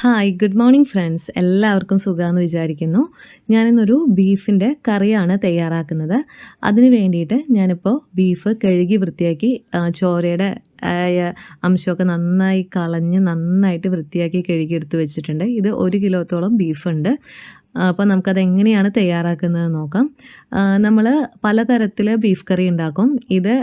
Hi good morning friends എല്ലാവർക്കും സുഖമാണെന്ന് വിചാരിക്കുന്നു. ഞാനിന്നൊരു ബീഫിന്റെ കറിയാണ് തയ്യാറാക്കുന്നത്. അതിന് വേണ്ടിയിട്ട് ഞാനിപ്പോൾ ബീഫ് കഴുകി വൃത്തിയാക്കി ചോരയുടെ അംശമൊക്കെ നന്നായി കളഞ്ഞ് നന്നായിട്ട് വൃത്തിയാക്കി കഴുകി എടുത്ത് വെച്ചിട്ടുണ്ട്. ഇത് ഒരു കിലോത്തോളം ബീഫുണ്ട്. അപ്പോൾ നമുക്കത് എങ്ങനെയാണ് തയ്യാറാക്കുന്നത് നോക്കാം. നമ്മൾ പലതരത്തിൽ ബീഫ് കറി ഉണ്ടാക്കും. ഇത്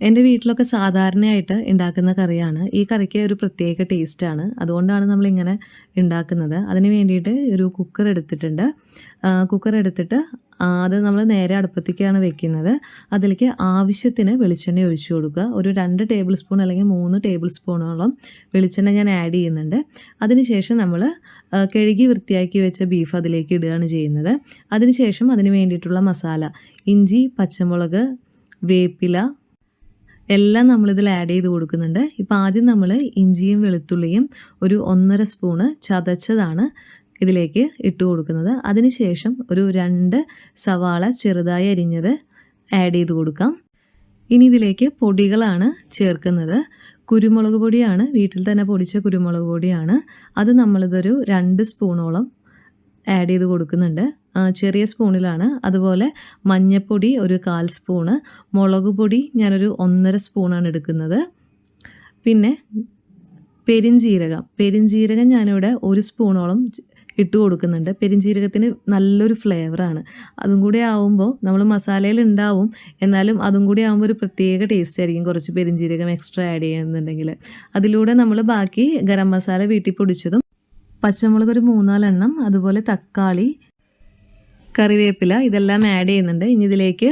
എന്റെ വീട്ടിലൊക്കെ സാധാരണയായിട്ട് ഉണ്ടാക്കുന്ന കറിയാണ്. ഈ കറിക്ക് ഒരു പ്രത്യേക ടേസ്റ്റാണ് അതുകൊണ്ടാണ് നമ്മളിങ്ങനെ ഉണ്ടാക്കുന്നത്. അതിന് വേണ്ടിയിട്ട് ഒരു കുക്കർ എടുത്തിട്ടുണ്ട്. കുക്കർ എടുത്തിട്ട് അത് നമ്മൾ നേരെ അടുപ്പത്തേക്കാണ് വെക്കുന്നത്. അതിലേക്ക് ആവശ്യത്തിന് വെളിച്ചെണ്ണ ഒഴിച്ചു കൊടുക്കുക. ഒരു രണ്ട് ടേബിൾ സ്പൂൺ അല്ലെങ്കിൽ മൂന്ന് ടേബിൾ സ്പൂണോളം വെളിച്ചെണ്ണ ഞാൻ ആഡ് ചെയ്യുന്നുണ്ട്. അതിനുശേഷം നമ്മൾ കഴുകി വൃത്തിയാക്കി വെച്ച ബീഫ് അതിലേക്ക് ഇടുകയാണ് ചെയ്യുന്നത്. അതിനുശേഷം അതിന് വേണ്ടിയിട്ടുള്ള മസാല ഇഞ്ചി പച്ചമുളക് വേപ്പില എല്ലാം നമ്മളിതിൽ ആഡ് ചെയ്ത് കൊടുക്കുന്നുണ്ട്. ഇപ്പോൾ ആദ്യം നമ്മൾ ഇഞ്ചിയും വെളുത്തുള്ളിയും ഒരു ഒന്നര സ്പൂണ് ചതച്ചതാണ് ഇതിലേക്ക് ഇട്ട് കൊടുക്കുന്നത്. അതിനുശേഷം ഒരു രണ്ട് സവാള ചെറുതായി അരിഞ്ഞത് ആഡ് ചെയ്ത് കൊടുക്കാം. ഇനി ഇതിലേക്ക് പൊടികളാണ് ചേർക്കുന്നത്. കുരുമുളക് പൊടിയാണ് വീട്ടിൽ തന്നെ പൊടിച്ച കുരുമുളക് പൊടിയാണ്. അത് നമ്മളിതൊരു രണ്ട് സ്പൂണോളം ആഡ് ചെയ്ത് കൊടുക്കുന്നുണ്ട്. ചെറിയ സ്പൂണിലാണ്. അതുപോലെ മഞ്ഞപ്പൊടി ഒരു കാൽ സ്പൂണ്. മുളക് പൊടി ഞാനൊരു ഒന്നര സ്പൂണാണ് എടുക്കുന്നത്. പിന്നെ പെരിഞ്ജീരകം പെരിഞ്ജീരകം ഞാനിവിടെ ഒരു സ്പൂണോളം ഇട്ട് കൊടുക്കുന്നുണ്ട്. പെരിഞ്ജീരകത്തിന് നല്ലൊരു ഫ്ലേവറാണ്. അതും കൂടി ആവുമ്പോൾ നമ്മൾ മസാലയിൽ ഉണ്ടാവും. എന്നാലും അതും കൂടി ആകുമ്പോൾ ഒരു പ്രത്യേക ടേസ്റ്റ് ആയിരിക്കും കുറച്ച് പെരിഞ്ജീരകം എക്സ്ട്രാ ആഡ് ചെയ്യുന്നുണ്ടെങ്കിൽ. അതിലൂടെ നമ്മൾ ബാക്കി ഗരം മസാല വീട്ടിൽ പൊടിച്ചതും പച്ചമുളക് ഒരു മൂന്നാലെണ്ണം അതുപോലെ തക്കാളി കറിവേപ്പില ഇതെല്ലാം ആഡ് ചെയ്യുന്നുണ്ട്. ഇനി ഇതിലേക്ക്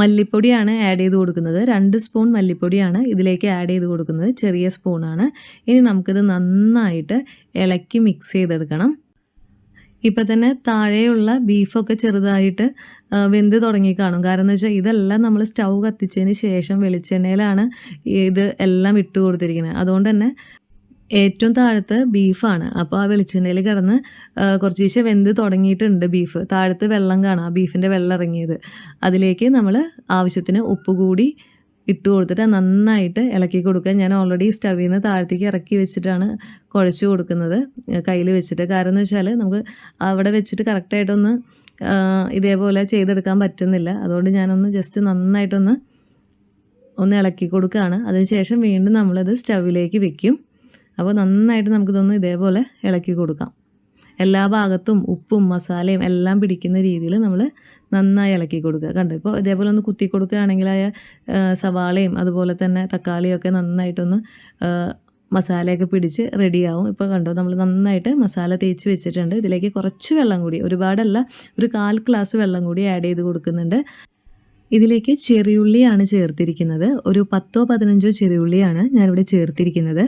മല്ലിപ്പൊടിയാണ് ആഡ് ചെയ്ത് കൊടുക്കുന്നത്. രണ്ട് സ്പൂൺ മല്ലിപ്പൊടിയാണ് ഇതിലേക്ക് ആഡ് ചെയ്ത് കൊടുക്കുന്നത്. ചെറിയ സ്പൂണാണ് ഇനി നമുക്കിത് നന്നായിട്ട് ഇളക്കി മിക്സ് ചെയ്തെടുക്കണം. ഇപ്പം തന്നെ താഴെയുള്ള ബീഫൊക്കെ ചെറുതായിട്ട് വെന്ത് തുടങ്ങി കാണും. കാരണം എന്ന് വെച്ചാൽ ഇതെല്ലാം നമ്മൾ സ്റ്റൗ കത്തിച്ചതിന് ശേഷം വെളിച്ചെണ്ണയിലാണ് ഇത് എല്ലാം ഇട്ട് കൊടുത്തിരിക്കുന്നത്. അതുകൊണ്ട് തന്നെ ഏറ്റവും താഴത്ത് ബീഫാണ്. അപ്പോൾ ആ വെളിച്ചെണ്ണയിൽ കിടന്ന് കുറച്ച് ദിവസം വെന്ത് തുടങ്ങിയിട്ടുണ്ട് ബീഫ്. താഴത്ത് വെള്ളം കാണാം ബീഫിന്റെ വെള്ളം ഇറങ്ങിയത്. അതിലേക്ക് നമ്മൾ ആവശ്യത്തിന് ഉപ്പ് കൂടി ഇട്ട് കൊടുത്തിട്ട് നന്നായിട്ട് ഇളക്കി കൊടുക്കുക. ഞാൻ ഓൾറെഡി സ്റ്റവിൽ നിന്ന് താഴത്തേക്ക് ഇറക്കി വെച്ചിട്ടാണ് കുഴച്ച് കൊടുക്കുന്നത് കയ്യിൽ വെച്ചിട്ട്. കാരണം എന്ന് വെച്ചാൽ നമുക്ക് അവിടെ വെച്ചിട്ട് കറക്റ്റായിട്ടൊന്ന് ഇതേപോലെ ചെയ്തെടുക്കാൻ പറ്റുന്നില്ല. അതുകൊണ്ട് ഞാനൊന്ന് ജസ്റ്റ് നന്നായിട്ടൊന്ന് ഒന്ന് ഇളക്കി കൊടുക്കുകയാണ്. അതിനുശേഷം വീണ്ടും നമ്മളത് സ്റ്റവിലേക്ക് വെക്കും. അപ്പോൾ നന്നായിട്ട് നമുക്കിതൊന്ന് ഇതേപോലെ ഇളക്കി കൊടുക്കാം. എല്ലാ ഭാഗത്തും ഉപ്പും മസാലയും എല്ലാം പിടിക്കുന്ന രീതിയിൽ നമ്മൾ നന്നായി ഇളക്കി കൊടുക്കുക. കണ്ടോ? ഇപ്പോൾ ഇതേപോലെ ഒന്ന് കുത്തി കൊടുക്കുകയാണെങ്കിൽ ആ സവാളയും അതുപോലെ തന്നെ തക്കാളിയൊക്കെ നന്നായിട്ടൊന്ന് മസാലയൊക്കെ പിടിച്ച് റെഡിയാവും. ഇപ്പോൾ കണ്ടോ? നമ്മൾ നന്നായിട്ട് മസാല തേച്ച് വെച്ചിട്ടുണ്ട്. ഇതിലേക്ക് കുറച്ച് വെള്ളം കൂടി ഒരുപാടല്ല ഒരു കാൽ ഗ്ലാസ് വെള്ളം കൂടി ആഡ് ചെയ്ത് കൊടുക്കുന്നുണ്ട്. ഇതിലേക്ക് ചെറിയുള്ളിയാണ് ചേർത്തിരിക്കുന്നത്. ഒരു പത്തോ പതിനഞ്ചോ ചെറിയുള്ളിയാണ് ഞാനിവിടെ ചേർത്തിരിക്കുന്നത്.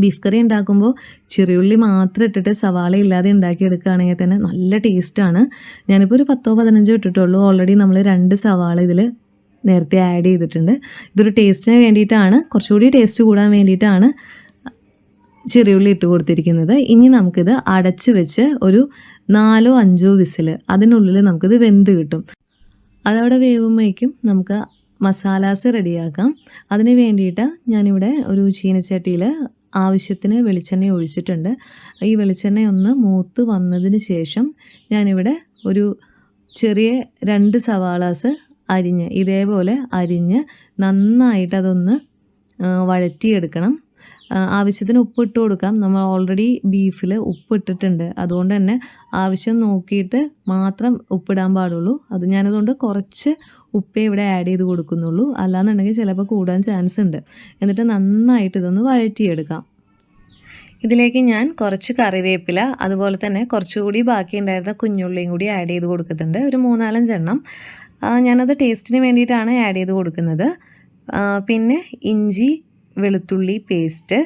ബീഫ് കറി ഉണ്ടാക്കുമ്പോൾ ചെറിയുള്ളി മാത്രം ഇട്ടിട്ട് സവാള ഇല്ലാതെ ഉണ്ടാക്കിയെടുക്കുകയാണെങ്കിൽ തന്നെ നല്ല ടേസ്റ്റാണ്. ഞാനിപ്പോൾ ഒരു പത്തോ പതിനഞ്ചോ ഇട്ടിട്ടുള്ളൂ. ഓൾറെഡി നമ്മൾ രണ്ട് സവാള ഇതിൽ നേരത്തെ ആഡ് ചെയ്തിട്ടുണ്ട്. ഇതൊരു ടേസ്റ്റിന് വേണ്ടിയിട്ടാണ്. കുറച്ചുകൂടി ടേസ്റ്റ് കൂടാൻ വേണ്ടിയിട്ടാണ് ചെറിയുള്ളി ഇട്ട് കൊടുത്തിരിക്കുന്നത്. ഇനി നമുക്കിത് അടച്ച് വെച്ച് ഒരു നാലോ അഞ്ചോ വിസിൽ അതിനുള്ളിൽ നമുക്കിത് വെന്ത് കിട്ടും. അതവിടെ വേവുമ്പോഴേക്കും നമുക്ക് മസാലാസ് റെഡിയാക്കാം അതിന് വേണ്ടിയിട്ട് ഞാനിവിടെ ഒരു ചീനച്ചട്ടിയിൽ ആവശ്യത്തിന് വെളിച്ചെണ്ണ ഒഴിച്ചിട്ടുണ്ട്. ഈ വെളിച്ചെണ്ണ ഒന്ന് മൂത്ത് വന്നതിന് ശേഷം ഞാനിവിടെ ഒരു ചെറിയ രണ്ട് സവാളാസ് അരിഞ്ഞ് ഇതേപോലെ അരിഞ്ഞ് നന്നായിട്ട് അതൊന്ന് വഴറ്റിയെടുക്കണം. ആവശ്യത്തിന് ഉപ്പ് ഇട്ട് കൊടുക്കാം. നമ്മൾ ഓൾറെഡി ബീഫിൽ ഉപ്പ് ഇട്ടിട്ടുണ്ട് അതുകൊണ്ട് തന്നെ ആവശ്യം നോക്കിയിട്ട് മാത്രം ഉപ്പിടാൻ പാടുള്ളൂ. അത് ഞാനതുകൊണ്ട് കുറച്ച് ഉപ്പേ ഇവിടെ ആഡ് ചെയ്ത് കൊടുക്കുന്നുള്ളൂ. അല്ലാന്നുണ്ടെങ്കിൽ ചിലപ്പോൾ കൂടാൻ ചാൻസ് ഉണ്ട്. എന്നിട്ട് നന്നായിട്ട് ഇതൊന്ന് വഴറ്റിയെടുക്കാം. ഇതിലേക്ക് ഞാൻ കുറച്ച് കറിവേപ്പില അതുപോലെ തന്നെ കുറച്ചുകൂടി ബാക്കി ഉണ്ടായിരുന്ന കുഞ്ഞുള്ളിയും കൂടി ആഡ് ചെയ്ത് കൊടുക്കുന്നുണ്ട്. ഒരു മൂന്നാലഞ്ചെണ്ണം. ഞാനത് ടേസ്റ്റിന് വേണ്ടിയിട്ടാണ് ആഡ് ചെയ്ത് കൊടുക്കുന്നത്. പിന്നെ ഇഞ്ചി വെളുത്തുള്ളി പേസ്റ്റ്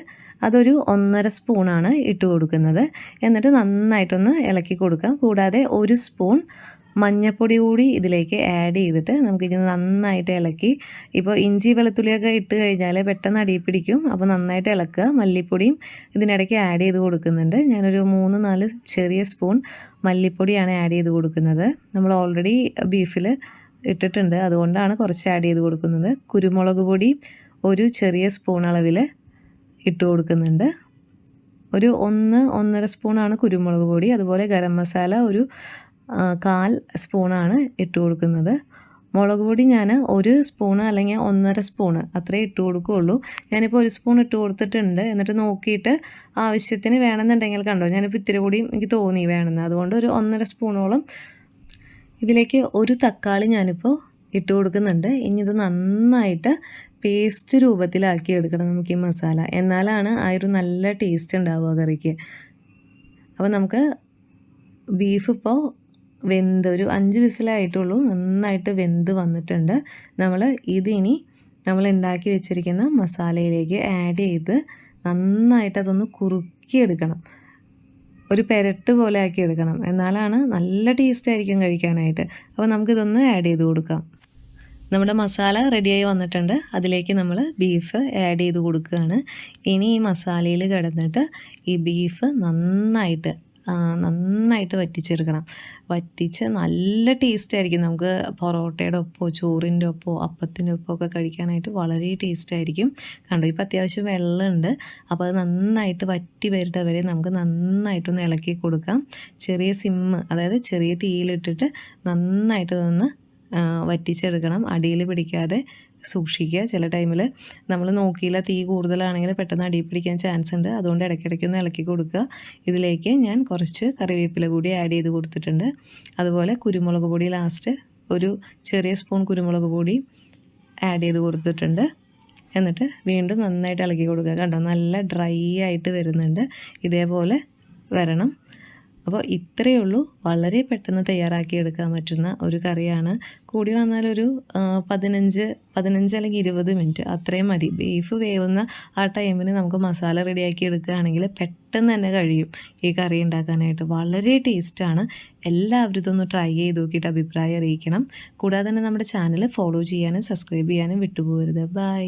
അതൊരു ഒന്നര സ്പൂണാണ് ഇട്ട് കൊടുക്കുന്നത്. എന്നിട്ട് നന്നായിട്ടൊന്ന് ഇളക്കി കൊടുക്കാം. കൂടാതെ ഒരു സ്പൂൺ മഞ്ഞൾപ്പൊടി കൂടി ഇതിലേക്ക് ആഡ് ചെയ്തിട്ട് നമുക്കിത് നന്നായിട്ട് ഇളക്കി. ഇപ്പോൾ ഇഞ്ചി വെളുത്തുള്ളിയൊക്കെ ഇട്ട് കഴിഞ്ഞാൽ പെട്ടെന്ന് അടിയിൽ പിടിക്കും. അപ്പോൾ നന്നായിട്ട് ഇളക്കുക. മല്ലിപ്പൊടിയും ഇതിനിടയ്ക്ക് ആഡ് ചെയ്ത് കൊടുക്കുന്നുണ്ട്. ഞാനൊരു മൂന്ന് നാല് ചെറിയ സ്പൂൺ മല്ലിപ്പൊടിയാണ് ആഡ് ചെയ്ത് കൊടുക്കുന്നത്. നമ്മൾ ഓൾറെഡി ബീഫിൽ ഇട്ടിട്ടുണ്ട്. അതുകൊണ്ടാണ് കുറച്ച് ആഡ് ചെയ്ത് കൊടുക്കുന്നത്. കുരുമുളക് പൊടി ഒരു ചെറിയ സ്പൂൺ അളവിൽ ഇട്ട് കൊടുക്കുന്നുണ്ട്. ഒരു ഒന്ന് ഒന്നര സ്പൂണാണ് കുരുമുളക് പൊടി. അതുപോലെ ഗരം മസാല ഒരു കാൽ സ്പൂണാണ് ഇട്ട് കൊടുക്കുന്നത്. മുളക് പൊടി ഞാൻ ഒരു സ്പൂണ് അല്ലെങ്കിൽ ഒന്നര സ്പൂണ് അത്രേ ഇട്ട് കൊടുക്കുകയുള്ളൂ. ഞാനിപ്പോൾ ഒരു സ്പൂൺ ഇട്ട് കൊടുത്തിട്ടുണ്ട്. എന്നിട്ട് നോക്കിയിട്ട് ആവശ്യത്തിന് വേണമെന്നുണ്ടെങ്കിൽ കണ്ടോ ഞാനിപ്പോൾ ഇത്തിരി കൂടിയും എനിക്ക് തോന്നി വേണമെന്ന്. അതുകൊണ്ട് ഒരു ഒന്നര സ്പൂണോളം ഇതിലേക്ക് ഒരു തക്കാളി ഞാനിപ്പോൾ ഇട്ട് കൊടുക്കുന്നുണ്ട്. ഇനി ഇത് നന്നായിട്ട് പേസ്റ്റ് രൂപത്തിലാക്കി എടുക്കണം നമുക്ക് ഈ മസാല. എന്നാലാണ് ആ ഒരു നല്ല ടേസ്റ്റ് ഉണ്ടാവുക കറിക്ക്. അപ്പോൾ നമുക്ക് ബീഫ് ഇപ്പോൾ വെന്ത് ഒരു അഞ്ച് വിസിലായിട്ടുള്ളൂ. നന്നായിട്ട് വെന്ത് വന്നിട്ടുണ്ട്. നമ്മൾ ഇതിനി നമ്മൾ ഉണ്ടാക്കി വെച്ചിരിക്കുന്ന മസാലയിലേക്ക് ആഡ് ചെയ്ത് നന്നായിട്ട് അതൊന്ന് കുറുക്കിയെടുക്കണം. ഒരു പെരട്ട് പോലെ ആക്കി എടുക്കണം. എന്നാലാണ് നല്ല ടേസ്റ്റ് ആയിരിക്കും കഴിക്കാനായിട്ട്. അപ്പോൾ നമുക്കിതൊന്ന് ആഡ് ചെയ്ത് കൊടുക്കാം. നമ്മുടെ മസാല റെഡിയായി വന്നിട്ടുണ്ട്. അതിലേക്ക് നമ്മൾ ബീഫ് ആഡ് ചെയ്ത് കൊടുക്കുകയാണ്. ഇനി ഈ മസാലയിൽ കിടന്നിട്ട് ഈ ബീഫ് നന്നായിട്ട് നന്നായിട്ട് വറ്റിച്ചെടുക്കണം. വറ്റിച്ച് നല്ല ടേസ്റ്റ് ആയിരിക്കും. നമുക്ക് പൊറോട്ടയുടെ ഒപ്പോ ചോറിന്റെ ഒപ്പോ അപ്പത്തിന്റെ ഒപ്പോ ഒക്കെ കഴിക്കാനായിട്ട് വളരെ ടേസ്റ്റ് ആയിരിക്കും. കണ്ടോ ഇപ്പം അത്യാവശ്യം വെള്ളമുണ്ട്. അപ്പോൾ അത് നന്നായിട്ട് വറ്റി വരുന്നവരെ നമുക്ക് നന്നായിട്ടൊന്ന് ഇളക്കി കൊടുക്കാം. ചെറിയ സിമ്മ് അതായത് ചെറിയ തീയിലിട്ടിട്ട് നന്നായിട്ട് ഒന്ന് ആ, വറ്റിച്ചെടുക്കണം. അടിയിൽ പിടിക്കാതെ സൂക്ഷിക്കുക. ചില ടൈമിൽ നമ്മൾ നോക്കിയില്ല തീ കൂടുതലാണെങ്കിൽ പെട്ടെന്ന് അടി പിടിക്കാൻ ചാൻസ് ഉണ്ട്. അതുകൊണ്ട് ഇടയ്ക്കിടയ്ക്ക് ഒന്ന് ഇളക്കി കൊടുക്കുക. ഇതിലേക്ക് ഞാൻ കുറച്ച് കറിവേപ്പില കൂടി ആഡ് ചെയ്ത് കൊടുത്തിട്ടുണ്ട്. അതുപോലെ കുരുമുളക് പൊടി ലാസ്റ്റ് ഒരു ചെറിയ സ്പൂൺ കുരുമുളക് പൊടി ആഡ് ചെയ്ത് കൊടുത്തിട്ടുണ്ട്. എന്നിട്ട് വീണ്ടും നന്നായിട്ട് ഇളക്കി കൊടുക്കുക. കണ്ടോ? നല്ല ഡ്രൈ ആയിട്ട് വരുന്നുണ്ട്. ഇതേപോലെ വരണം. അപ്പോൾ ഇത്രയേ ഉള്ളൂ. വളരെ പെട്ടെന്ന് തയ്യാറാക്കി എടുക്കാൻ പറ്റുന്ന ഒരു കറിയാണ്. കൂടി വന്നാലൊരു പതിനഞ്ച് പതിനഞ്ച് അല്ലെങ്കിൽ ഇരുപത് മിനിറ്റ് അത്രയും മതി. ബീഫ് വേവുന്ന ആ ടൈമിന് നമുക്ക് മസാല റെഡിയാക്കി എടുക്കുകയാണെങ്കിൽ പെട്ടെന്ന് തന്നെ കഴിയും ഈ കറി ഉണ്ടാക്കാനായിട്ട്. വളരെ ടേസ്റ്റാണ്. എല്ലാവരും ഇതൊന്ന് ട്രൈ ചെയ്ത് നോക്കിയിട്ട് അഭിപ്രായം അറിയിക്കണം. കൂടാതെ തന്നെ നമ്മുടെ ചാനൽ ഫോളോ ചെയ്യാനും സബ്സ്ക്രൈബ് ചെയ്യാനും വിട്ടുപോകരുത്. ബൈ.